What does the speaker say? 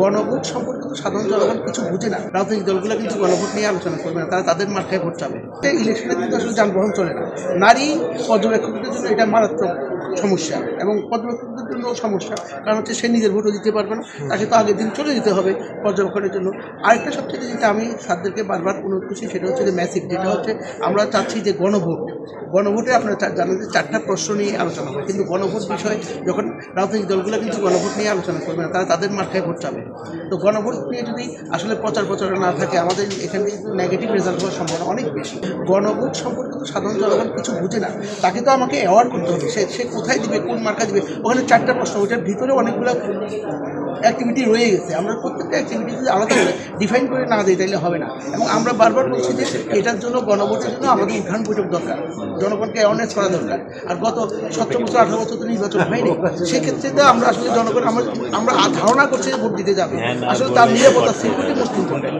গণভোট সম্পর্কে তো সাধারণ জনগণ কিছু বুঝে না। রাজনৈতিক দলগুলো কিন্তু গণভোট নিয়ে আলোচনা করবে না, তারা তাদের মার্কায় ভোট চাবে। ইলেকশনে কিন্তু আসলে যানবাহন চলে না। নারী পর্যবেক্ষকদের জন্য এটা মারাত্মক সমস্যা এবং পর্যবেক্ষকদের জন্য সমস্যা। কারণ হচ্ছে সে নিজের ভোটও দিতে পারবে না, তাকে তো আগের দিন চলে যেতে হবে পর্যবেক্ষণের জন্য। আরেকটা সবচেয়ে যেটা আমি স্যারদেরকে বারবার অনুরোধ করছি, সেটা হচ্ছে যে ম্যাসিভ যেটা হচ্ছে আমরা চাচ্ছি যে গণভোট গণভোটে আপনারা জানেন যে চারটা প্রশ্ন নিয়ে আলোচনা হয়। কিন্তু গণভোট বিষয়ে যখন রাজনৈতিক দলগুলো কিন্তু গণভোট নিয়ে আলোচনা করবে না, তারা তাদের মার্কায় ভোট চাবে। তো গণভোট নিয়ে যদি আসলে প্রচার প্রচারণা না থাকে, আমাদের এখানে কিন্তু নেগেটিভ রেজাল্ট হওয়ার সম্ভাবনা অনেক বেশি। গণভোট সম্পর্কে তো সাধারণ জনগণ কিছু বুঝে না। তাকে তো আমাকে অ্যাওয়ার্ড করতে হবে। সে সে কোথায় দিবে, কোন মার্কা দিবে? ওখানে চারটা প্রশ্ন, ওইটার ভিতরে অনেকগুলো অ্যাক্টিভিটি রয়ে গেছে। আমরা প্রত্যেকটা অ্যাক্টিভিটি যদি আলাদা করে ডিফাইন করে না দিই তাহলে হবে না। এবং আমরা বারবার বলছি যে এটার জন্য গণভোটের জন্য আমাদের উত্থান বৈঠক দরকার। জনগণকে অ্যাওয়ারনেস করা দরকার। আর গত সতেরো বছর আঠারো বছর তো নির্বাচন হয়নি। সেক্ষেত্রে তো আমরা আসলে জনগণ আমরা আমরা ধারণা করছি যে ভোট দিতে যাবে। আসলে তার নিরাপত্তা সিকিউরিটি মুসলিম ইম্পর্টেন্ট